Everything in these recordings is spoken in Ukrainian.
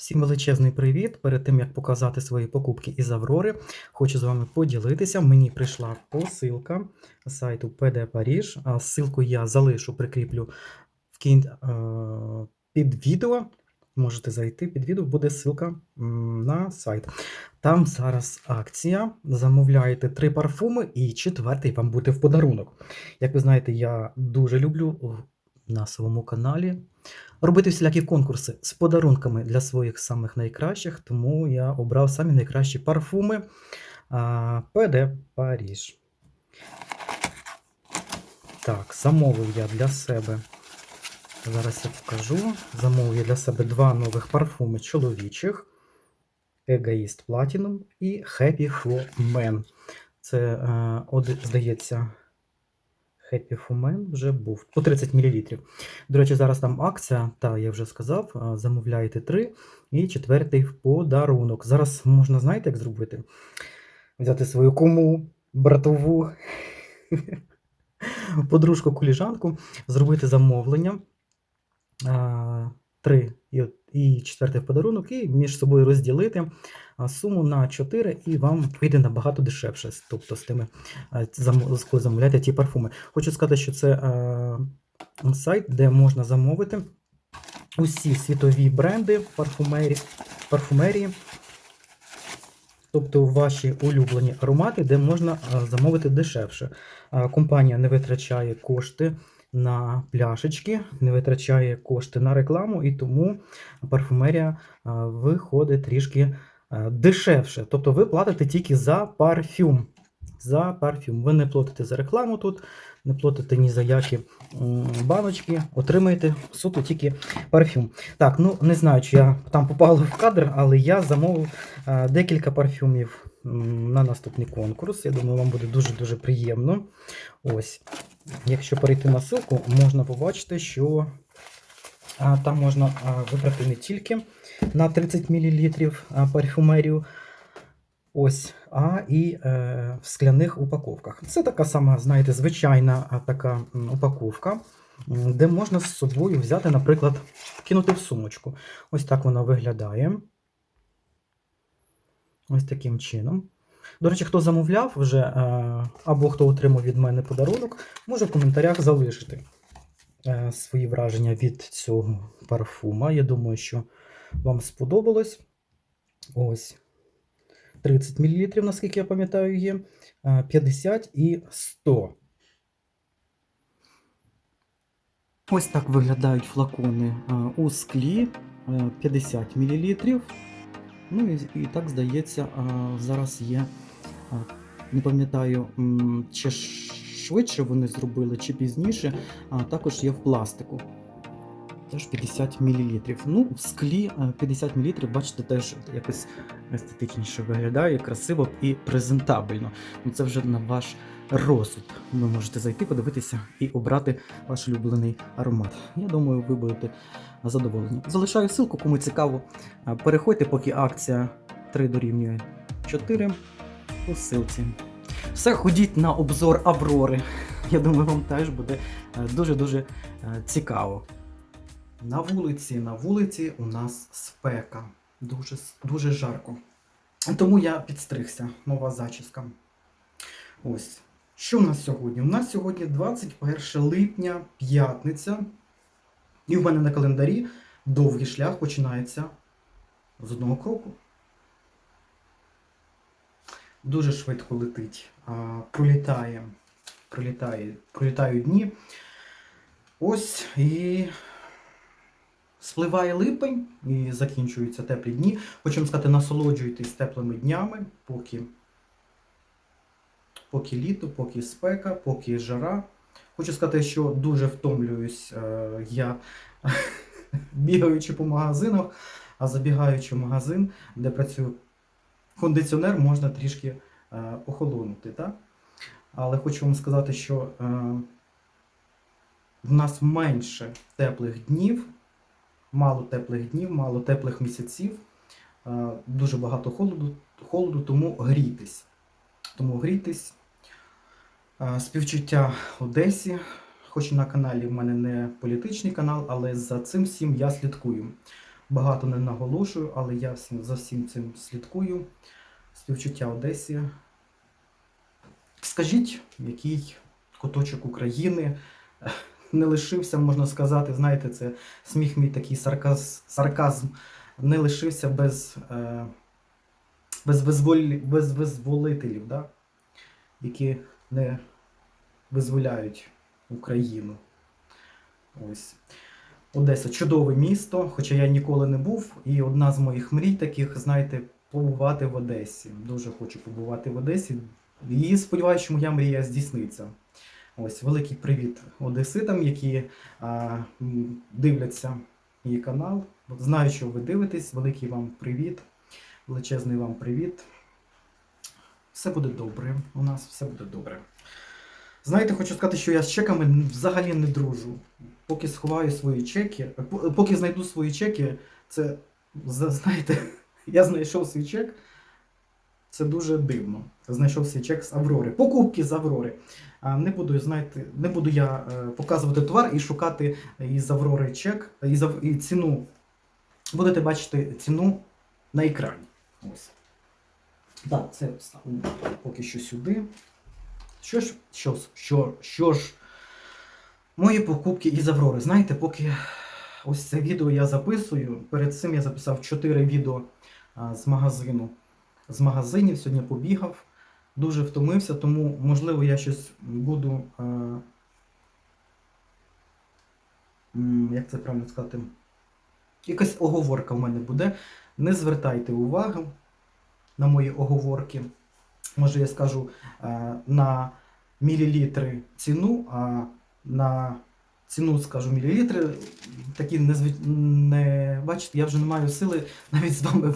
Всім величезний привіт! Перед тим як показати свої покупки із Аврори, хочу з вами поділитися. Мені прийшла посилка з сайту PD Паріж. Ссылку я залишу, прикріплю в кін... е, під відео. Можете зайти під відео, буде ссылка на сайт. Там зараз акція. Замовляєте три парфуми, і четвертий вам буде в подарунок. Як ви знаєте, я дуже люблю на своєму каналі робити всілякі конкурси з подарунками для своїх самих найкращих, тому я обрав самі найкращі парфуми ПД Паріж. Так, замовив я для себе. Зараз я покажу. Замовив я для себе два нових парфуми чоловічих: Егоїст Platinum і Happy for Men. Це, е, здається, Happy for Men вже був по 30 мл. До речі, зараз там акція, та я вже сказав, замовляєте три і четвертий в подарунок. Зараз можна, знаєте, як зробити? Взяти свою куму, братову, подружку, коліжанку, зробити замовлення. Три і, і четвертий в подарунок, і між собою розділити суму на 4, і вам вийде набагато дешевше. Тобто з тими, коли замовляєте ті парфуми. Хочу сказати, що це е, сайт, де можна замовити усі світові бренди парфумері, парфумерії, тобто ваші улюблені аромати, де можна замовити дешевше. Компанія не витрачає кошти на пляшечки, не витрачає кошти на рекламу, і тому парфумерія е, виходить трішки е, дешевше. Тобто ви платите тільки за парфюм. За парфюм. Ви не платите за рекламу тут, не платите ні за які баночки, отримаєте суто тільки парфюм. Так, ну не знаю, чи я там попала в кадр, але я замовив е, декілька парфюмів на наступний конкурс. Я думаю, вам буде дуже-дуже приємно. Ось. Якщо перейти на ссылку, можна побачити, що там можна вибрати не тільки на 30 мл парфюмерію, ось, а і е, в скляних упаковках. Це така сама, знаєте, звичайна така упаковка, де можна з собою взяти, наприклад, кинути в сумочку. Ось так вона виглядає. Ось таким чином. До речі, хто замовляв вже, е, або хто отримав від мене подарунок, може в коментарях залишити е, свої враження від цього парфума. Я думаю, що вам сподобалось. Ось. 30 мл, наскільки я пам'ятаю, є. е, 50 і 100. Ось так виглядають флакони е, у склі е, 50 мл. Ну і, і так здається, зараз є. Не пам'ятаю, чи швидше вони зробили, чи пізніше, а також є в пластику. Теж 50 мл. Ну, в склі е, 50 мл, бачите, теж якось естетичніше виглядає, красиво і презентабельно. Ну, це вже на ваш розсуд. Ви можете зайти, подивитися і обрати ваш улюблений аромат. Я думаю, ви будете задоволені. Залишаю ссылку, кому цікаво. Переходьте, поки акція 3 дорівнює 4 по ссылці. Все, ходіть на обзор Аврори. Я думаю, вам теж буде е, дуже-дуже е, цікаво. На вулиці, на вулиці у нас спека. Дуже, дуже жарко. Тому я підстригся. Нова зачіска. Ось. Що у нас сьогодні? У нас сьогодні 21 липня, п'ятниця. І в мене на календарі довгий шлях починається з одного кроку. Дуже швидко летить. А, пролітає, пролітає, пролітають дні. Ось і спливає липень і закінчуються теплі дні. Вам сказати, насолоджуйтесь теплими днями, поки, поки літо, поки спека, поки жара. Хочу сказати, що дуже втомлююсь е, я бігаючи по магазинах, а забігаючи в магазин, де працює кондиціонер, можна трішки е, охолонути. Так? Але хочу вам сказати, що е, в нас менше теплих днів, мало теплих днів, мало теплих місяців, е, дуже багато холоду, холоду, тому грійтесь. Тому грійтесь. Е, Співчуття Одесі. Хоч на каналі в мене не політичний канал, але за цим всім я слідкую. багато не наголошую, але я за всім цим слідкую. Співчуття Одесі. Скажіть, який куточок України не лишився, можна сказати, знаєте, це сміх мій такий сарказ, сарказм, не лишився без, е, без, визволі, без визволителів, да? які не визволяють Україну. Ось. Одеса чудове місто, хоча я ніколи не був. І одна з моїх мрій таких, знаєте, побувати в Одесі. Дуже хочу побувати в Одесі. І сподіваюся, що моя мрія здійсниться. Ось великий привіт одеситам, які а, дивляться мій канал. Знаю, що ви дивитесь. Великий вам привіт, величезний вам привіт. Все буде добре. У нас все буде добре. Знаєте, хочу сказати, що я з чеками взагалі не дружу. Поки сховаю свої чеки, по- поки знайду свої чеки, це знаєте, я знайшов свій чек. Це дуже дивно. Знайшов свій чек з Аврори. Покупки з Аврори. Не буду, знаєте, не буду я е, показувати товар і шукати із Аврори чек, і ціну. Будете бачити ціну на екрані. Ось. Так, це ставлю поки що сюди. Що ж, що, що, що ж, мої покупки із Аврори. Знаєте, поки ось це відео я записую, перед цим я записав 4 відео з магазину. З магазинів сьогодні побігав, дуже втомився, тому, можливо, я щось буду. А, як це правильно сказати? Якась оговорка в мене буде. Не звертайте уваги на мої оговорки. Може, я скажу е, на мілілітри ціну, а на ціну скажу мілілітри. Такі не, не бачите, я вже не маю сили навіть з вами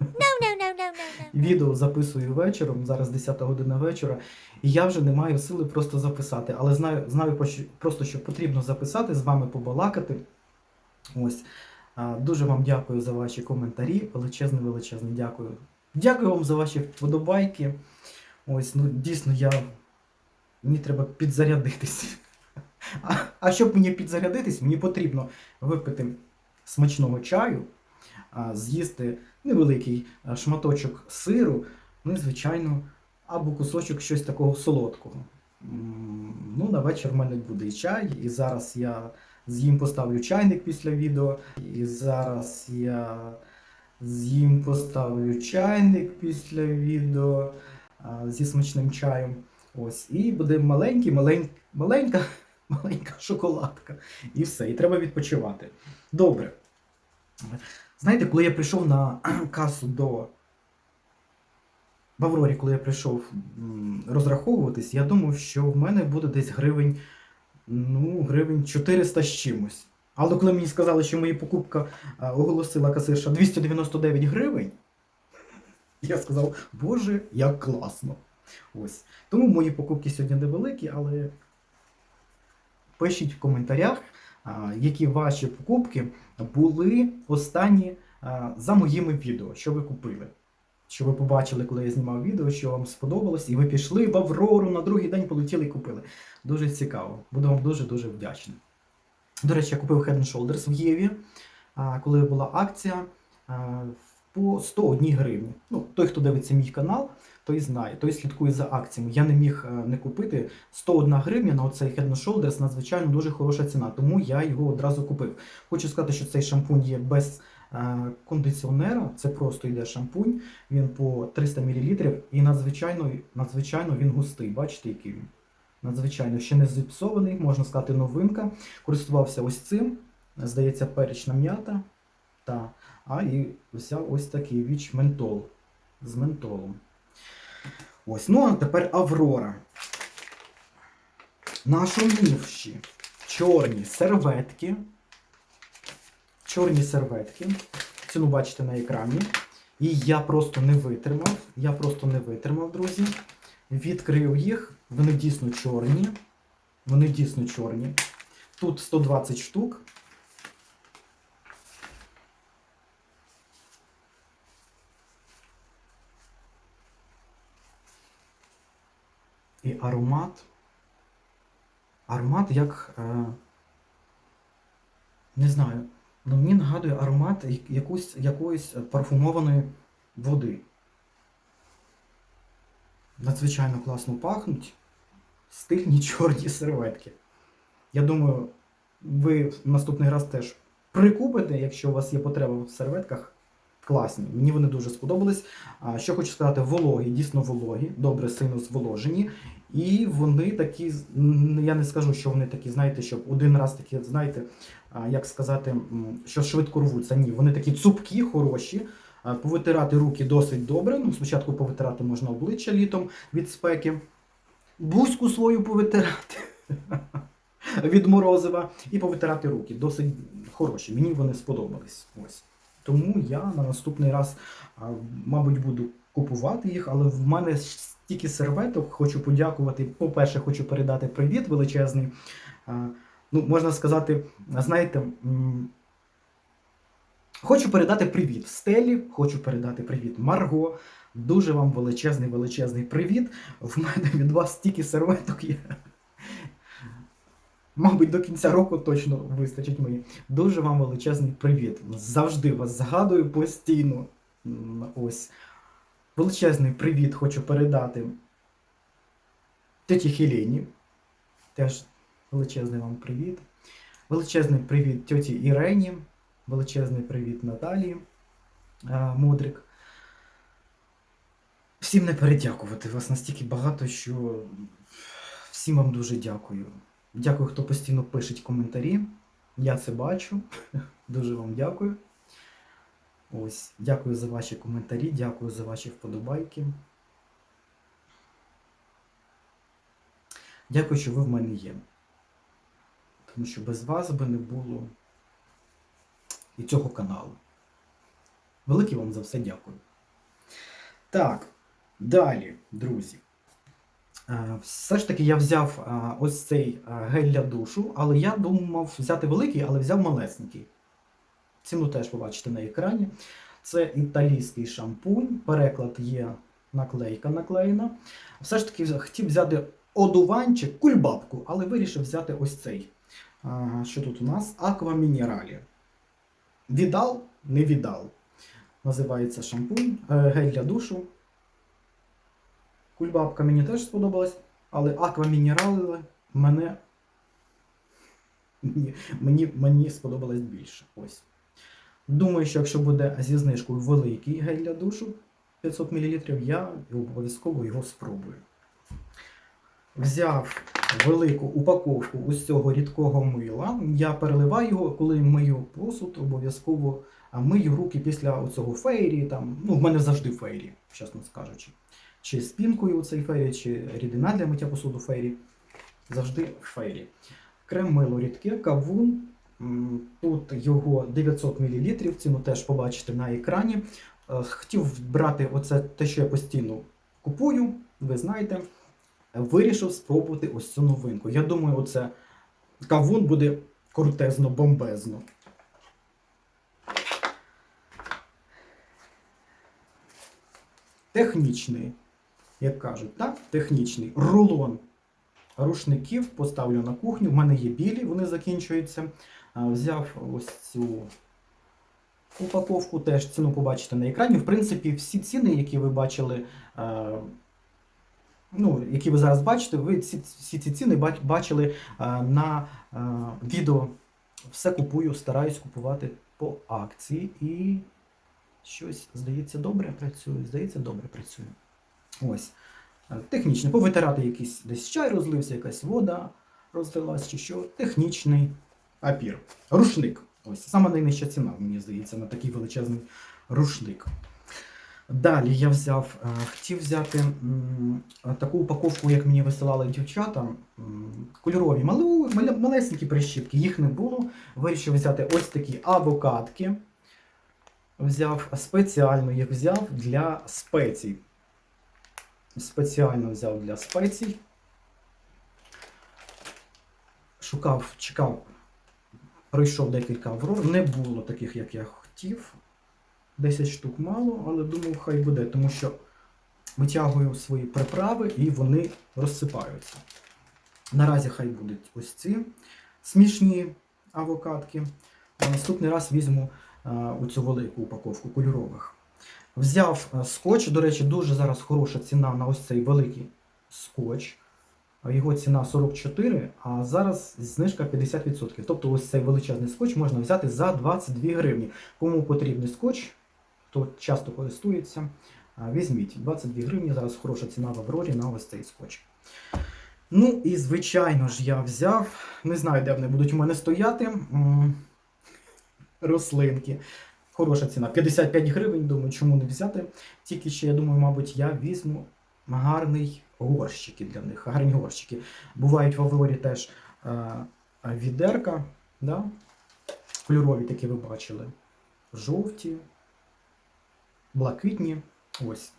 no, no. Відео записую вечором, зараз 10 година вечора, і я вже не маю сили просто записати. Але знаю, знаю просто, що потрібно записати, з вами побалакати. Ось. Дуже вам дякую за ваші коментарі. Величезне, величезне дякую. Дякую вам за ваші вподобайки. Ось, ну дійсно, я. Мені треба підзарядитись. А, а щоб мені підзарядитись, мені потрібно випити смачного чаю, з'їсти невеликий шматочок сиру, ну і, звичайно, або кусочок щось такого солодкого. Ну, на вечір в мене буде і чай, і зараз я з'їм поставлю чайник після відео, і зараз я з'їм поставлю чайник після відео зі смачним чаєм. Ось, і буде маленький, малень, маленька, маленька шоколадка. І все, і треба відпочивати. Добре. Знаєте, коли я прийшов на касу до в Аврорі, коли я прийшов розраховуватись, я думав, що в мене буде десь гривень, ну, гривень 400 з чимось. Але коли мені сказали, що моя покупка оголосила касирша 299 гривень, я сказав, Боже, як класно. Ось. Тому мої покупки сьогодні невеликі, але пишіть в коментарях, які ваші покупки були останні за моїми відео, що ви купили. Що ви побачили, коли я знімав відео, що вам сподобалось, і ви пішли в Аврору на другий день полетіли і купили. Дуже цікаво. Буду вам дуже-дуже вдячний. До речі, я купив Head Shoulders в Єві, коли була акція по 101 гривні. Ну, той, хто дивиться мій канал, той знає, той слідкує за акціями. Я не міг е, не купити 101 гривня на оцей Head Shoulders, надзвичайно дуже хороша ціна, тому я його одразу купив. Хочу сказати, що цей шампунь є без е, кондиціонера, це просто йде шампунь, він по 300 мл і надзвичайно, надзвичайно він густий. Бачите, який він? Надзвичайно ще не зіпсований, можна сказати, новинка. Користувався ось цим, здається, перечна м'ята. Та, а і взяв ось такий віч ментол з ментолом. Ось, ну а тепер Аврора. Нашумівші чорні серветки. Чорні серветки. Ціну бачите на екрані. І я просто не витримав. Я просто не витримав, друзі. Відкрив їх. Вони дійсно чорні. Вони дійсно чорні. Тут 120 штук. І аромат. Аромат як. Е, не знаю. Ну, мені нагадує аромат якусь, якоїсь парфумованої води. Надзвичайно класно пахнуть. Стильні чорні серветки. Я думаю, ви наступний раз теж прикупите, якщо у вас є потреба в серветках. Класні. Мені вони дуже сподобались. Що хочу сказати, вологі, дійсно вологі, добре сильно зволожені. І вони такі, я не скажу, що вони такі, знаєте, щоб один раз такі, знаєте, як сказати, що швидко рвуться. Ні, вони такі цупкі, хороші. Повитирати руки досить добре. Ну, спочатку повитирати можна обличчя літом від спеки, бузьку свою повитирати від морозива і повитирати руки. Досить хороші. Мені вони сподобались. Ось. Тому я на наступний раз, мабуть, буду купувати їх, але в мене стільки серветок. Хочу подякувати. По-перше, хочу передати привіт величезний. Ну, можна сказати, знаєте, хочу передати привіт Стелі, хочу передати привіт Марго. Дуже вам величезний, величезний привіт. В мене від вас стільки серветок є. Мабуть, до кінця року точно вистачить мені. Дуже вам величезний привіт. Завжди вас згадую постійно. Ось. Величезний привіт хочу передати тіті Хелені. Теж величезний вам привіт. Величезний привіт тьоті Ірені. Величезний привіт Наталії е, Мудрик. Всім не передякувати. Вас настільки багато, що всім вам дуже дякую. Дякую, хто постійно пишеть коментарі. Я це бачу. Дуже вам дякую. Ось, дякую за ваші коментарі, дякую за ваші вподобайки. Дякую, що ви в мене є. Тому що без вас би не було і цього каналу. Велике вам за все дякую. Так, далі, друзі. Е, Все ж таки я взяв е, ось цей е, гель для душу, але я думав взяти великий, але взяв малесенький. Ціну теж побачите на екрані. Це італійський шампунь, переклад є наклейка наклеєна. Все ж таки хотів взяти одуванчик, кульбабку, але вирішив взяти ось цей. Що тут у нас? Аква Мінералі. Віддал, не віддал. Називається шампунь, гель для душу. Кульбабка мені теж сподобалась, але Аква Мінерали мене мені, мені, сподобалось більше. Ось. Думаю, що якщо буде зі знижкою великий гель для душу 500 мл, я обов'язково його спробую. Взяв велику упаковку ось рідкого мила. Я переливаю його, коли мию посуд, обов'язково мию руки після цього фейрі. Там, ну, в мене завжди фейрі, чесно скажучи. Чи з пінкою цей фейрі, чи рідина для миття посуду фейрі. Завжди в фейрі. Крем мило рідке, кавун. Тут його 900 мл, ціну теж побачите на екрані. Е, Хотів брати оце те, що я постійно купую, ви знаєте. Вирішив спробувати ось цю новинку. Я думаю, оце кавун буде крутезно, бомбезно. Технічний, як кажуть, так? Технічний рулон рушників поставлю на кухню. В мене є білі, вони закінчуються. Взяв ось цю упаковку, теж ціну побачите на екрані. В принципі, всі ціни, які ви бачили, ну, які ви зараз бачите, ви всі, ці ціни бачили на відео. Все купую, стараюсь купувати по акції і щось, здається, добре працює. Здається, добре працює. Ось. Е, Технічний. Повитирати якийсь десь чай розлився, якась вода розлилась чи що. Технічний папір. Рушник. Ось саме найнижча ціна, мені здається, на такий величезний рушник. Далі я взяв, е, хотів взяти таку упаковку, як мені висилали дівчата. Кольорові, малесенькі прищіпки, їх не було. Вирішив взяти ось такі авокадки. Взяв спеціально їх взяв для спецій. Спеціально взяв для спецій. Шукав, чекав, пройшов декілька аврор. Не було таких, як я хотів. 10 штук мало, але думав, хай буде, тому що витягую свої приправи і вони розсипаються. Наразі хай будуть ось ці смішні авокадки. На наступний раз візьму е, у велику упаковку кольорових. Взяв е, скотч, до речі, дуже зараз хороша ціна на ось цей великий скотч. Його ціна 44, а зараз знижка 50%. Тобто ось цей величезний скотч можна взяти за 22 гривні. Кому потрібний скотч, хто часто користується, візьміть. 22 гривні зараз хороша ціна в Аврорі на ось цей скотч. Ну і звичайно ж я взяв, не знаю, де вони будуть у мене стояти. Рослинки. Хороша ціна. 55 гривень, думаю, чому не взяти. Тільки ще, я думаю, мабуть, я візьму гарний горщики для них. Гарні горщики. Бувають в Аврорі теж е, відерка, да? кольорові такі ви бачили. Жовті, блакитні. Ось.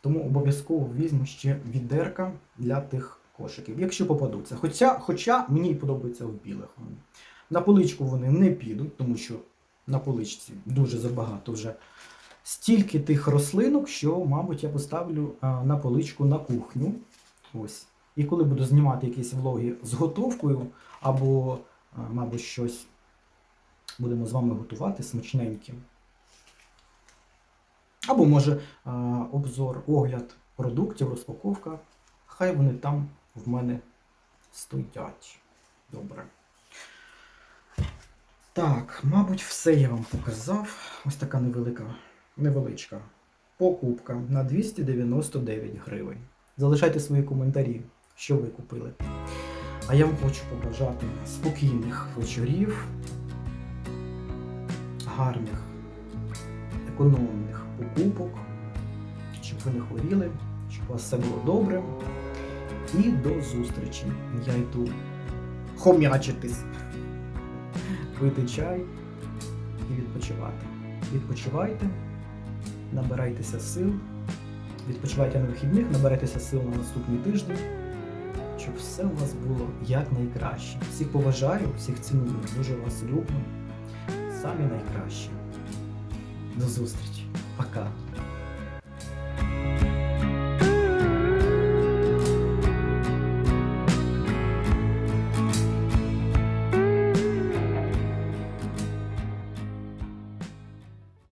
Тому обов'язково візьму ще відерка для тих кошиків, якщо попадуться. Хоча, хоча мені подобаються в білих. На поличку вони не підуть, тому що на поличці дуже забагато вже стільки тих рослинок, що, мабуть, я поставлю на поличку на кухню. Ось. І коли буду знімати якісь влоги з готовкою, або, мабуть, щось будемо з вами готувати смачненьким. Або, може, обзор, огляд продуктів, розпаковка. Хай вони там в мене стоять. Добре. Так, мабуть, все я вам показав. Ось така невелика, невеличка покупка на 299 гривень. Залишайте свої коментарі, що ви купили. А я вам хочу побажати спокійних вечорів, гарних, економних покупок, щоб ви не хворіли, щоб у вас все було добре. І до зустрічі. Я йду хомячитись пити чай і відпочивати. Відпочивайте, набирайтеся сил, відпочивайте на вихідних, набирайтеся сил на наступний тиждень, щоб все у вас було якнайкраще. Всіх поважаю, всіх ціную, дуже вас люблю. Самі найкращі. До зустрічі. Пока.